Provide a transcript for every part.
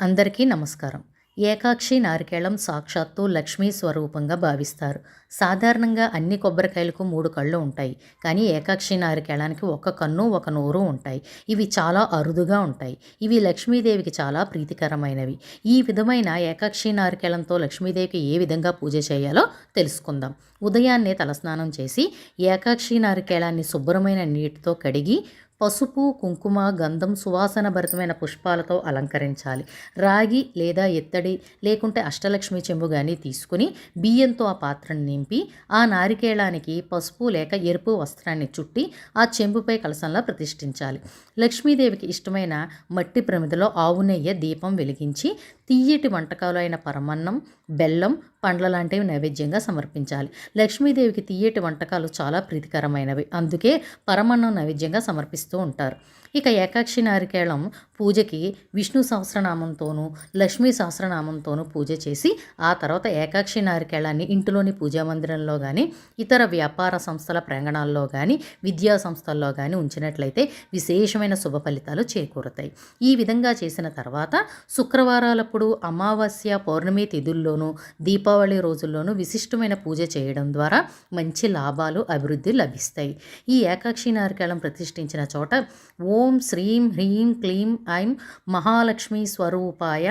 అందరికీ నమస్కారం. ఏకాక్షి నారికేళం సాక్షాత్తు లక్ష్మీ స్వరూపంగా భావిస్తారు. సాధారణంగా అన్ని కొబ్బరికాయలకు మూడు కళ్ళు ఉంటాయి. కానీ ఏకాక్షి నారికేళానికి ఒక కన్ను ఒక నోరు ఉంటాయి. ఇవి చాలా అరుదుగా ఉంటాయి. ఇవి లక్ష్మీదేవికి చాలా ప్రీతికరమైనవి. ఈ విధమైన ఏకాక్షి నారికేళంతో లక్ష్మీదేవికి ఏ విధంగా పూజ చేయాలో తెలుసుకుందాం. ఉదయాన్నే తలస్నానం చేసి ఏకాక్షి నారికేళాన్ని శుభ్రమైన నీటితో కడిగి పసుపు కుంకుమ గంధం సువాసన భరితమైన పుష్పాలతో అలంకరించాలి. రాగి లేదా ఎత్తడి లేకుంటే అష్టలక్ష్మి చెంబు కానీ తీసుకుని బియ్యంతో ఆ పాత్రని నింపి ఆ నారికేళానికి పసుపు లేక ఎరుపు వస్త్రాన్ని చుట్టి ఆ చెంబుపై కలసంలా ప్రతిష్ఠించాలి. లక్ష్మీదేవికి ఇష్టమైన మట్టి ప్రమిదలో ఆవు నెయ్యి దీపం వెలిగించి తీయటి వంటకాలు అయిన పరమన్నం బెల్లం పండ్ల లాంటివి నైవేద్యంగా సమర్పించాలి. లక్ష్మీదేవికి తీయటి వంటకాలు చాలా ప్రీతికరమైనవి. అందుకే పరమన్నం నైవేద్యంగా సమర్పిస్తూ ఉంటారు. ఇక ఏకాక్షి నారికేళం పూజకి విష్ణు సహస్రనామంతోనూ లక్ష్మీ సహస్రనామంతోనూ పూజ చేసి ఆ తర్వాత ఏకాక్షి నారికేళాన్ని ఇంటిలోని పూజా మందిరంలో కానీ ఇతర వ్యాపార సంస్థల ప్రాంగణాల్లో కానీ విద్యా సంస్థల్లో కానీ ఉంచినట్లయితే విశేషమైన శుభ ఫలితాలు చేకూరుతాయి. ఈ విధంగా చేసిన తర్వాత శుక్రవారాలప్పుడు అమావాస్య పౌర్ణమి తిథుల్లోనూ దీపావళి రోజుల్లోనూ విశిష్టమైన పూజ చేయడం ద్వారా మంచి లాభాలు అభివృద్ధి లభిస్తాయి. ఈ ఏకాక్షి నారికేళం ప్రతిష్ఠించిన చోట ఓం శ్రీం హ్రీం క్లీం ఐం మహాలక్ష్మి స్వరూపాయ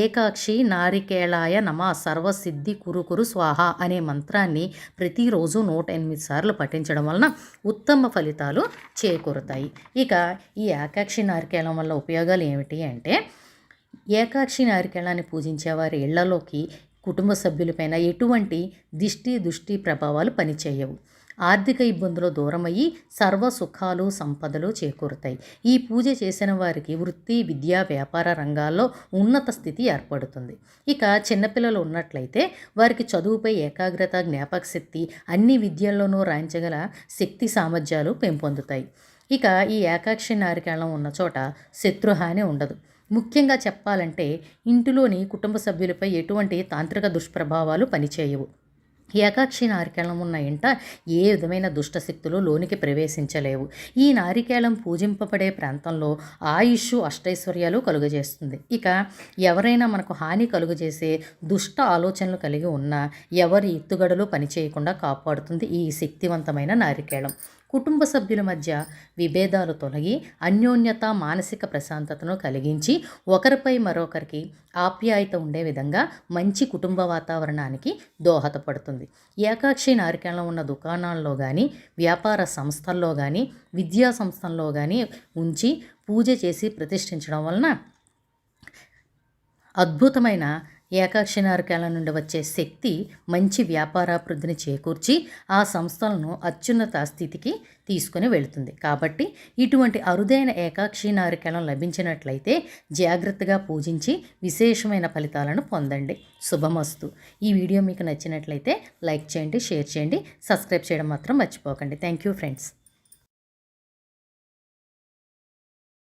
ఏకాక్షి నారికేళాయ నమ సర్వసిద్ధి కురుకురు స్వాహ అనే మంత్రాన్ని ప్రతిరోజు నూట ఎనిమిది సార్లు పఠించడం వలన ఉత్తమ ఫలితాలు చేకూరుతాయి. ఇక ఈ ఏకాక్షి నారికేళం వల్ల ఉపయోగాలు ఏమిటి అంటే ఏకాక్షి నారికేళాన్ని పూజించే వారి ఇళ్ళలోకి కుటుంబ సభ్యులపైన ఎటువంటి దిష్టి దుష్టి ప్రభావాలు పనిచేయవు. ఆర్థిక ఇబ్బందులు దూరమయ్యి సర్వ సుఖాలు సంపదలు చేకూరుతాయి. ఈ పూజ చేసిన వారికి వృత్తి విద్యా వ్యాపార రంగాల్లో ఉన్నత స్థితి ఏర్పడుతుంది. ఇక చిన్నపిల్లలు ఉన్నట్లయితే వారికి చదువుపై ఏకాగ్రత జ్ఞాపక శక్తి అన్ని విద్యల్లోనూ రాయించగల శక్తి సామర్థ్యాలు పెంపొందుతాయి. ఇక ఈ ఏకాక్షి నారికేళం ఉన్న చోట శత్రుహాని ఉండదు. ముఖ్యంగా చెప్పాలంటే ఇంటిలోని కుటుంబ సభ్యులపై ఎటువంటి తాంత్రిక దుష్ప్రభావాలు పనిచేయవు. ఏకాక్షి నారికేళం ఉన్న ఇంట ఏ విధమైన దుష్టశక్తులు లోనికి ప్రవేశించలేవు. ఈ నారికేళం పూజింపబడే ప్రాంతంలో ఆయుష్ అష్టైశ్వర్యాలు కలుగజేస్తుంది. ఇక ఎవరైనా మనకు హాని కలుగజేసే దుష్ట ఆలోచనలు కలిగి ఉన్నా ఎవరి ఎత్తుగడలు పనిచేయకుండా కాపాడుతుంది ఈ శక్తివంతమైన నారికేళం. కుటుంబ సభ్యుల మధ్య విభేదాలు తొలగి అన్యోన్యత మానసిక ప్రశాంతతను కలిగించి ఒకరిపై మరొకరికి ఆప్యాయత ఉండే విధంగా మంచి కుటుంబ వాతావరణానికి దోహదపడుతుంది. ఏకాక్షి నారికేళం ఉన్న దుకాణాల్లో కానీ వ్యాపార సంస్థల్లో కానీ విద్యా సంస్థల్లో కానీ ఉంచి పూజ చేసి ప్రతిష్ఠించడం వలన అద్భుతమైన ఏకాక్షి నారికేళం నుండి వచ్చే శక్తి మంచి వ్యాపారాభివృద్ధిని చేకూర్చి ఆ సంస్థలను అత్యున్నత స్థితికి తీసుకుని వెళుతుంది. కాబట్టి ఇటువంటి అరుదైన ఏకాక్షి నారికేళం లభించినట్లయితే జాగ్రత్తగా పూజించి విశేషమైన ఫలితాలను పొందండి. శుభమస్తు. ఈ వీడియో మీకు నచ్చినట్లయితే లైక్ చేయండి షేర్ చేయండి సబ్స్క్రైబ్ చేయడం మాత్రం మర్చిపోకండి. Thank you friends.